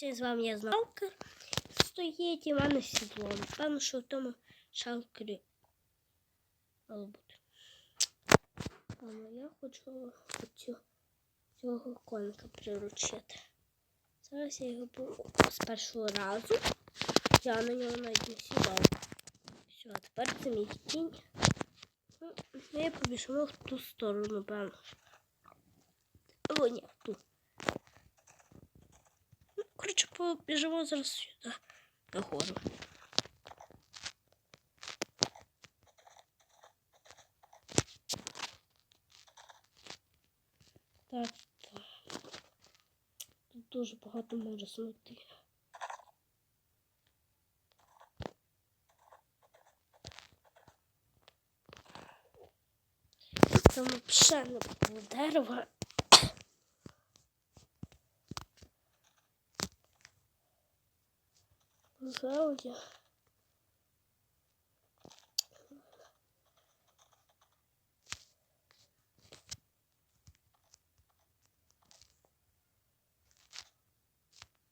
Це з вами я Знавка. Стоїть і в мене сідло. Певно, що в тому шалкері. Мамо, я хочу оцю, цього коника приручити. Зараз я його з першого разу. Я на нього навіть не сідав. Все, тепер це мій кінь. Ну, Ми побіжимо в ту сторону, певно. О, ні, в. Побіжимо зараз сюди, нагору. Так, так. Тут дуже багато може смерти. Там взагалі не було дерева. Зауді.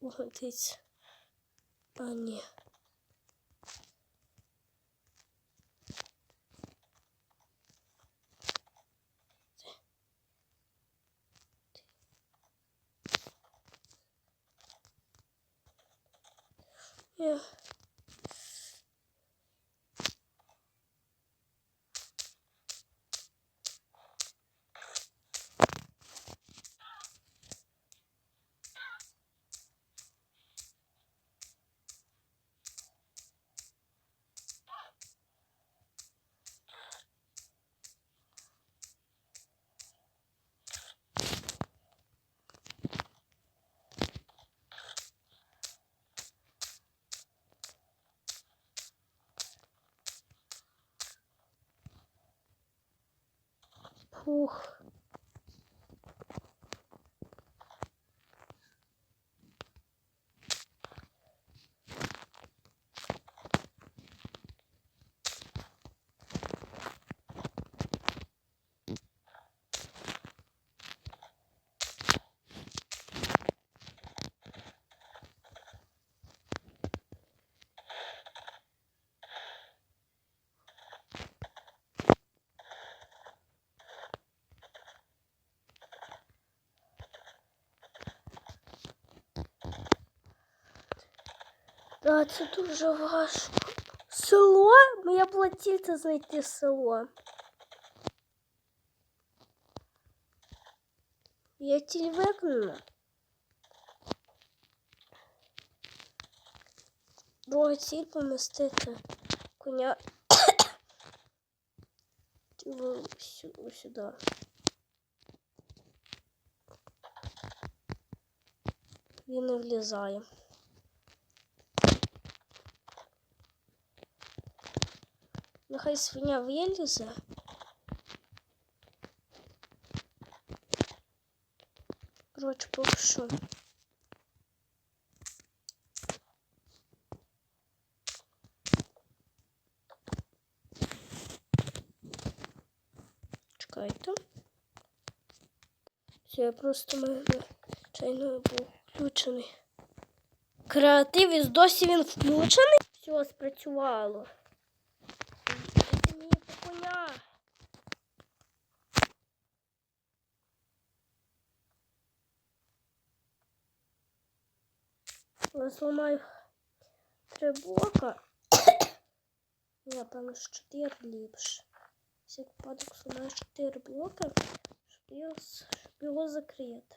Летить. А, ні. Я... Фух. Да, це дуже важко. Село? Моя була ціль знайти село. Я ціль виконала. Друга ціль помістити коня сюди. Він не влізає. Нехай свиня вилізе. Коротше, поки що. Чекайте. Все, я просто мене чайно був включений. Креатив із досі він включений. Все, спрацювало. Дайте мені по коня. Я зламаю три блока. Я певно, що чотири ліпше. Всяк випадок зламаю чотири блока, щоб його, щоб його закрити.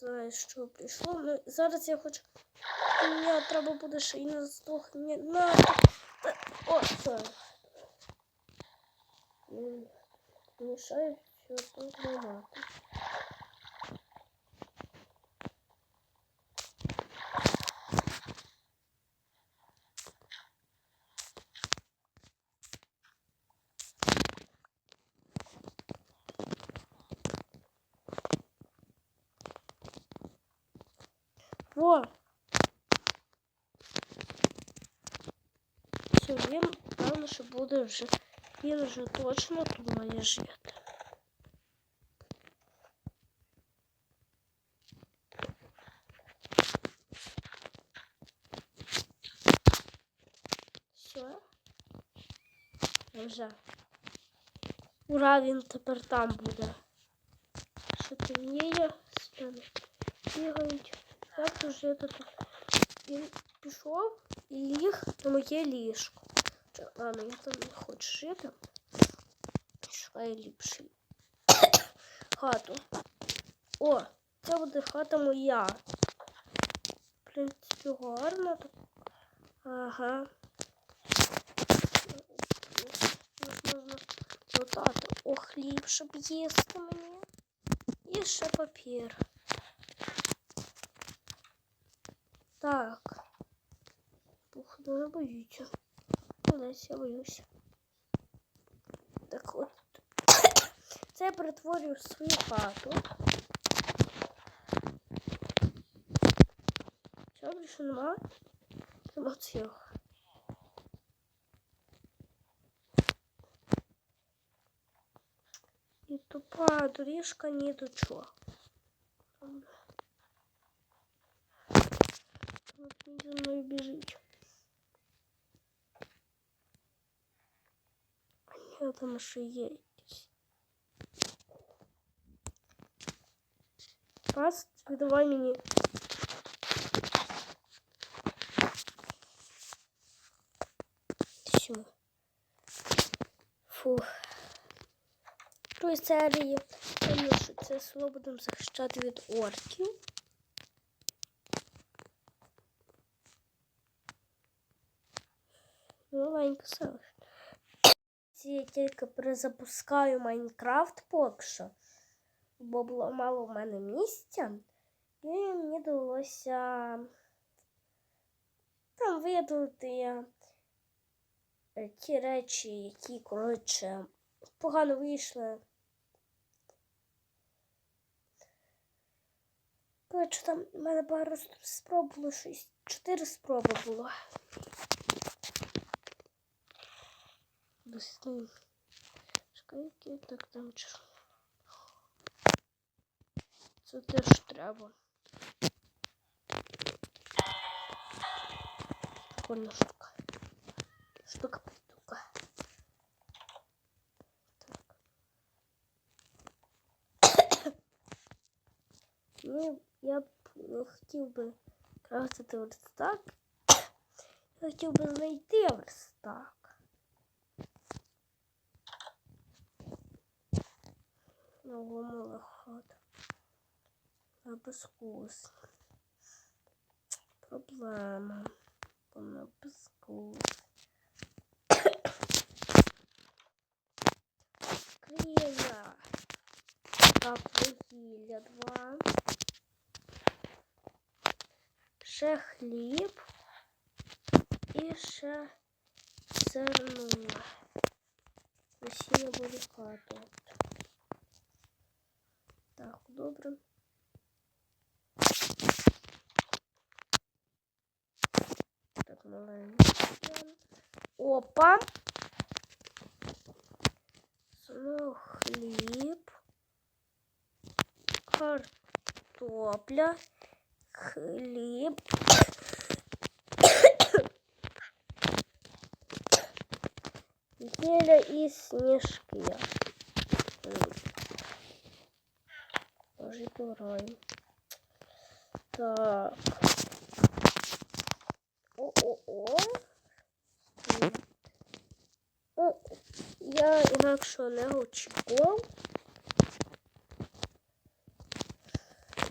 знаю, що прийшло. Ну, зараз я хочу. Мені треба буде ще і на здохнення. На. Та... О, все. Мішаю все контролювати. Во! Все, він, певно, що буде вже. Він вже точно тут має жити. Все. Вже. Ура, він тепер там буде. Що темніє, стіни бігають. Як вже тут? Пішов і ліг на моє ліжко. Ладно, я там не хочу жити. Шукаю ліпший. Хату. О, це буде хата моя. В принципі, гарно. так. Ага. Тут можна лутати. О, хліб, щоб їсти мені. І ще папір. Так. Пух, дуже боюся. Олесь, я боюся. Так от. Це я перетворюю свою хату. Що більше нема? Нема цього. І тупа доріжка ні до чого. За мною біжить. Ні, там ще є якісь. Пас, віддавай мені. Все. Фух. Той серії, тому що це будемо захищати від орків. Тільки перезапускаю Майнкрафт поки що, бо було мало в мене місця. І мені довелося там видалити е, ті речі, які, коротше, погано вийшли. Коротше, там в мене пару спроб було щось. Чотири спроби було. Достаю. Шкайки, так там. Це теж треба. Прикольна штука. Штука притука. Так. Ну, я б не хотів би крафтити верстак. Я хотів би знайти верстак. Наломила хата. На безкус. Проблема. Вона безкус. Крія. Так, вугілля два. Ще хліб. І ще зерно. Насіння буде хату. Так, добре. Так, маленько. Опа. Знову хліб. Картопля. Хліб. Геля і сніжки. Пограємо. Так. О-о-о. Ну, я інакше не очікував.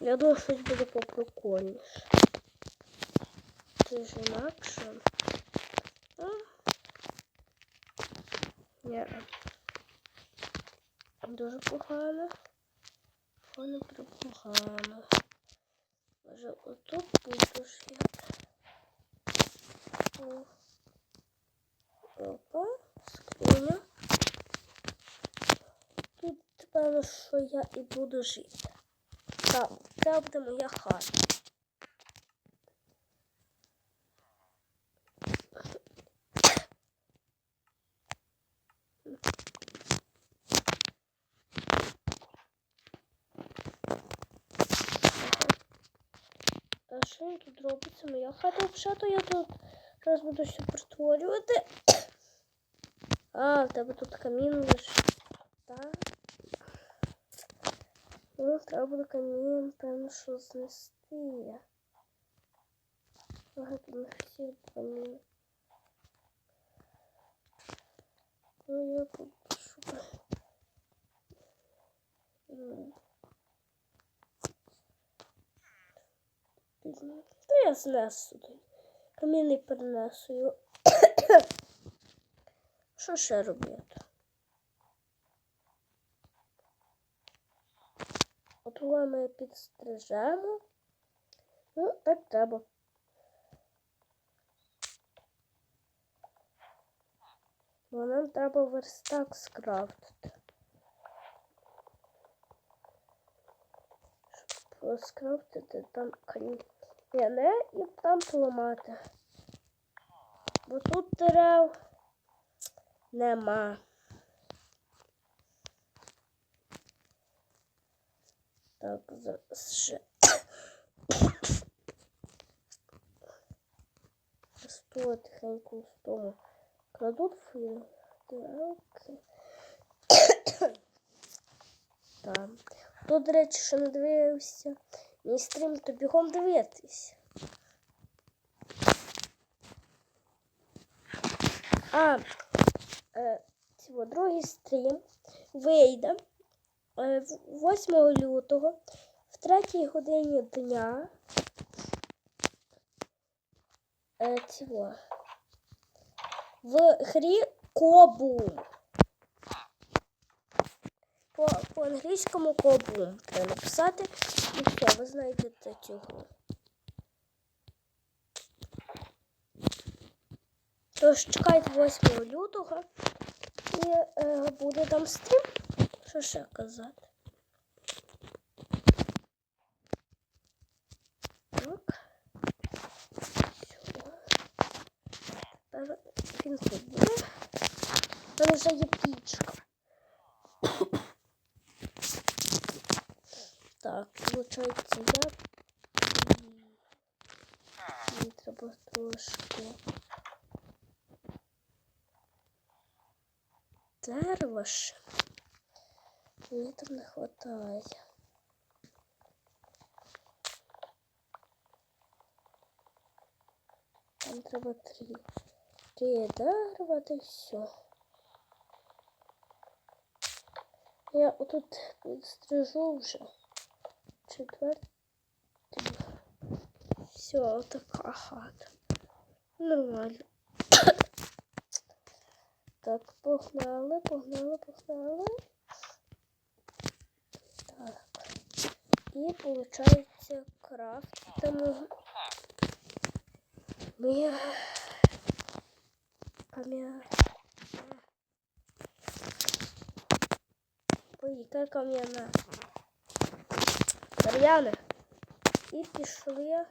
Я думаю, щось буде поприкольніше. Це ж інакше. А? Ні. Дуже погано. Воно припогано. Може, отут будеш як. Опа, скриня. Тут певно, що я і буду жити. Там, це буде моя хата. Що тут робиться? Моя хата взагалі, я тут зараз буду все притворювати. А, в тебе тут камін лише. Так. Ну, треба буде камін, певно, що знести. Ага, тут не всі камін. Ну, я тут шукаю. Та я знесу тут. Камін не перенесу його. Що ще робити? От ми підстрижемо. Ну, так треба. Бо нам треба верстак скрафтити. Щоб скрафтити там каміння і там поламати. Бо тут дерев нема. Так, зараз ще. Сто тихенько з того. Кладуть фільм. Так. Хто, до речі, ще не дивився мій стрім, то бігом дивитись. А е, цього, другий стрім вийде е, 8 лютого в 3 годині дня. Е, цього, в грі Кобум. По, по англійському Кобум треба написати. І все, ви знайдете цю гру. Тож чекайте 8 лютого і е, буде там стрім. Що ще казати? Так. Все. Він тут буде. Там вже є пічка. Дерева ж. Мені там не хватає. Там треба три. Три дерева, та й все. Я отут підстрижу вже. Четвертий. Все, така хата. Нормально. Так, погнали, погнали, погнали. Так. І виходить крафтимо ми кам'я. Ой, яка кам'яна. Дерев'яна. І пішли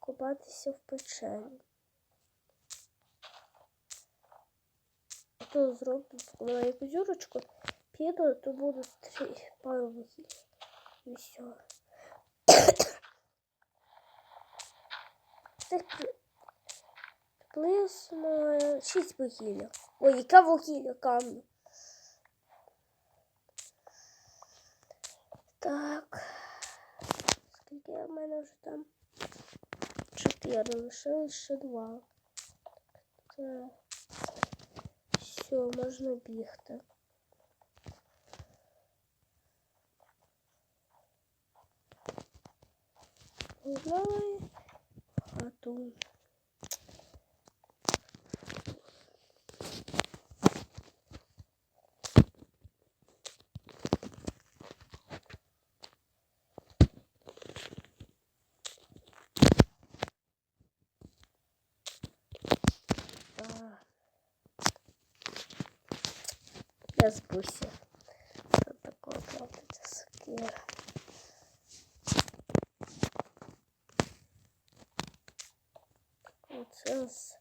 купатися в печері. То зроблю на яку зюрочку, піду, то буду три пару вугіль. І все. Так приблизно шість вугілля. Ой, яке вугілля камінь. Так. Скільки в мене вже там? Чотири, лишилось ще два. Так. все, можна бігти. Узнали хату. Я Что такое, такого это сокира? Вот сейчас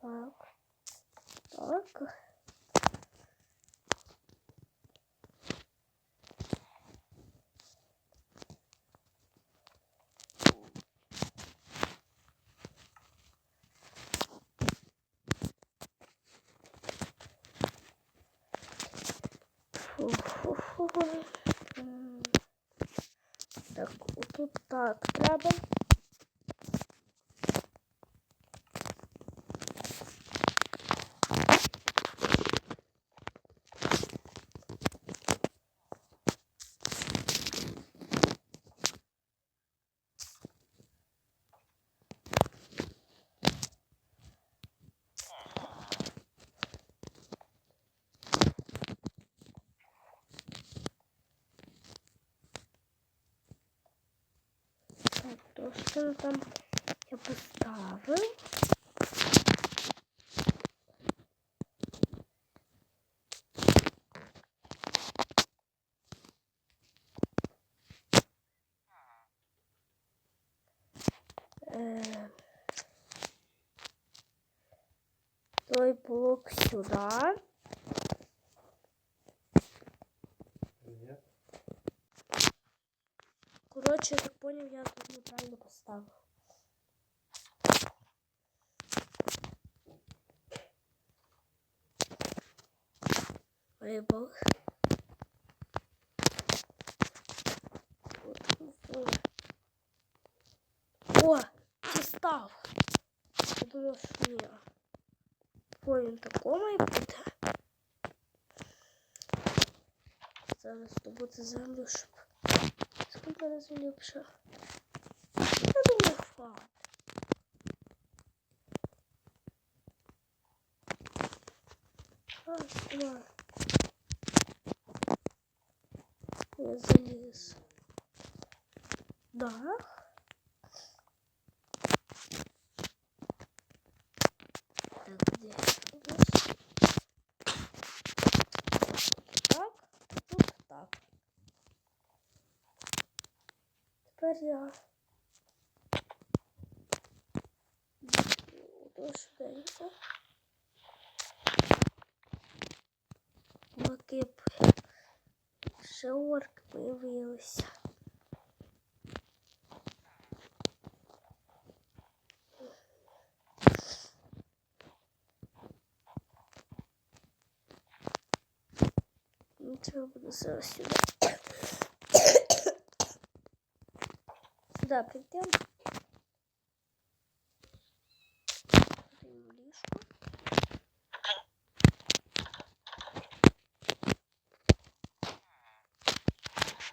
Так. Так. Фу-фу-фу. Так, тут так треба. Так, то там я поставив. Е, Той блок сюди. Нет. Коротше, я так поняв, я тут неправильно поставив. Ой, бог. О, дістав. Я думав, що ні. Понял, тако має бути. Зараз добути землю, щоб Сколько раз ліпше? Я думаю, хват. Раз, два. Я залез. Да. Так, где? Раз. Так, тут так. Тепер я. Буду швиденько. Б ще орк появилися. Ну, Треба буде зараз сюди. Сюда ліжко.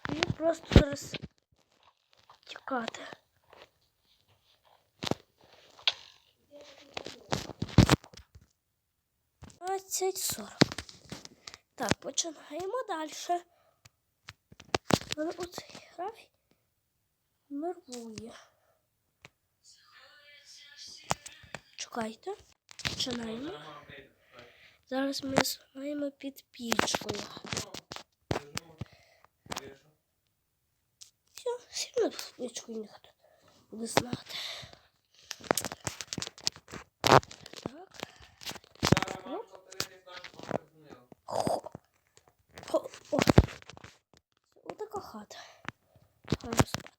І просто зараз тікати. Двадцять сорок. Так, починаємо далі. Мене оцей графік нервує. Чекайте. Починаємо. Зараз ми знаємо під пічкою. Все, сильно під пічкою ніхто буде знати. Так. Хо. Хо. О. Ось така хата. Гарно спати.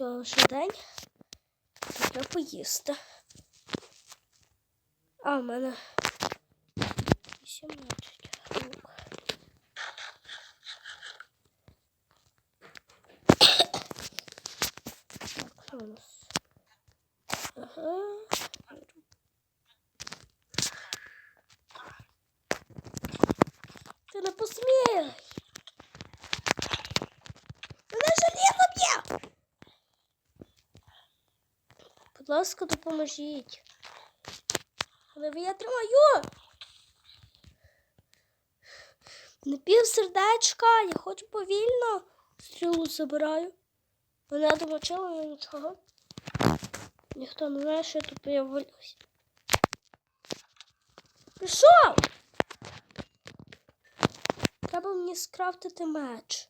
Все, вже день. Треба. А, в мене 18 ласка, допоможіть. Але я тримаю. Не пів сердечка, я хочу повільно. Стрілу забираю. Мене домочило, я нічого. Ніхто не знає, що я тут появилась. Пішов! Треба мені скрафтити меч.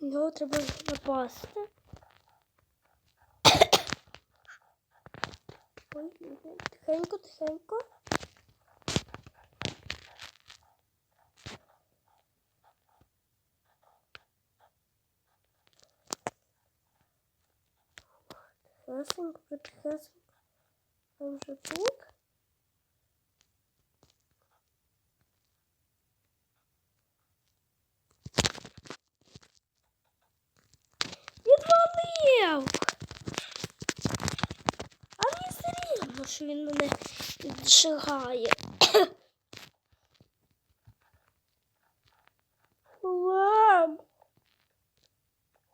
Його треба напасти. Ой, ой, тихенько, тихенько. Тихесенько, тихесенько. Я вже тут. Відвалив! А мені все рівно, що він мене віджигає. Хлам!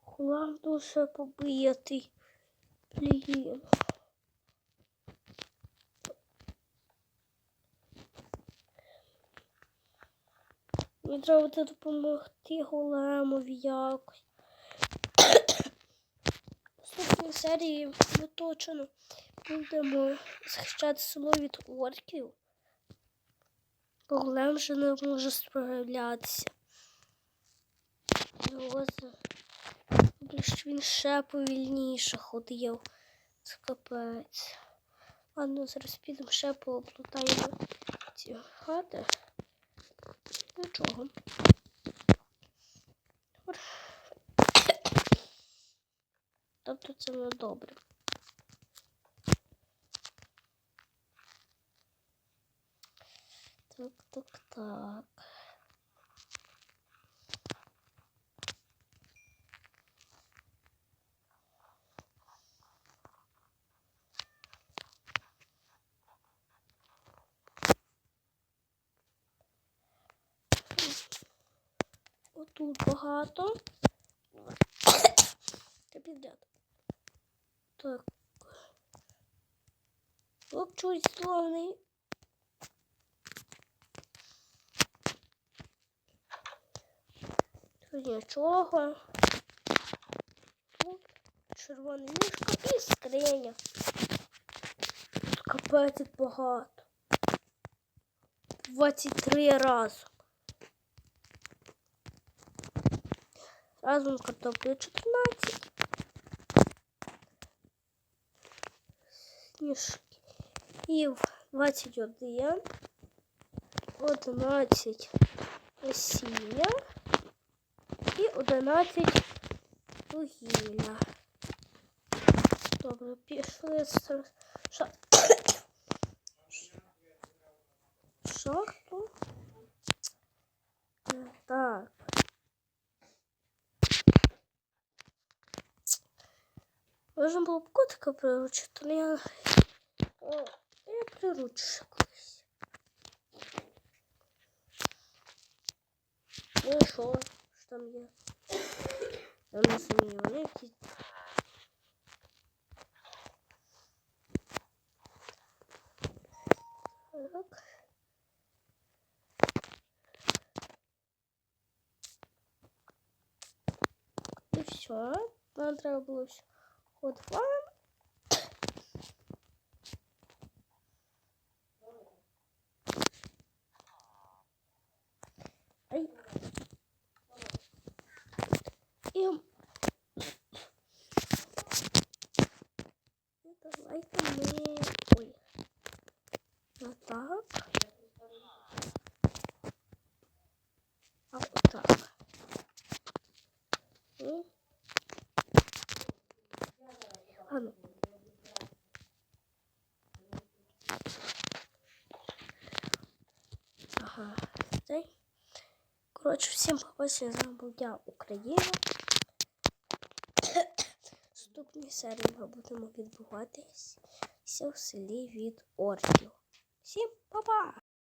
Хлам дуже побитий. Блін. Мені треба буде допомогти големові якось. Наступної серії ми точно будемо захищати село від орків. Голем вже не може справлятися. І більш він ще повільніше ходив. Це капець. Ладно, зараз підемо ще пооплутаємо ці хати. Нічого. Тобто це не добре. Так, так, так. Отут багато. Та підряд. Так. Лопчусь словний. Тут нічого. Тут червоне ліжко і скриня. Тут капець багато. 23 рази. Разом картоплі 14. Сніжків 21. 11 осіння і 11 вугілля. Добре, пішли з ша... шахту. Е, Так. Можна було б котика приручити, але я, О, я приручу ще колись. Ну і що? Що там є? Я не розумію, вони якісь... Так. І все. Нам треба було все. От вам. Побачення. З вами був. Наступній серії будемо відбуватись в селі від орків. Всім па-па!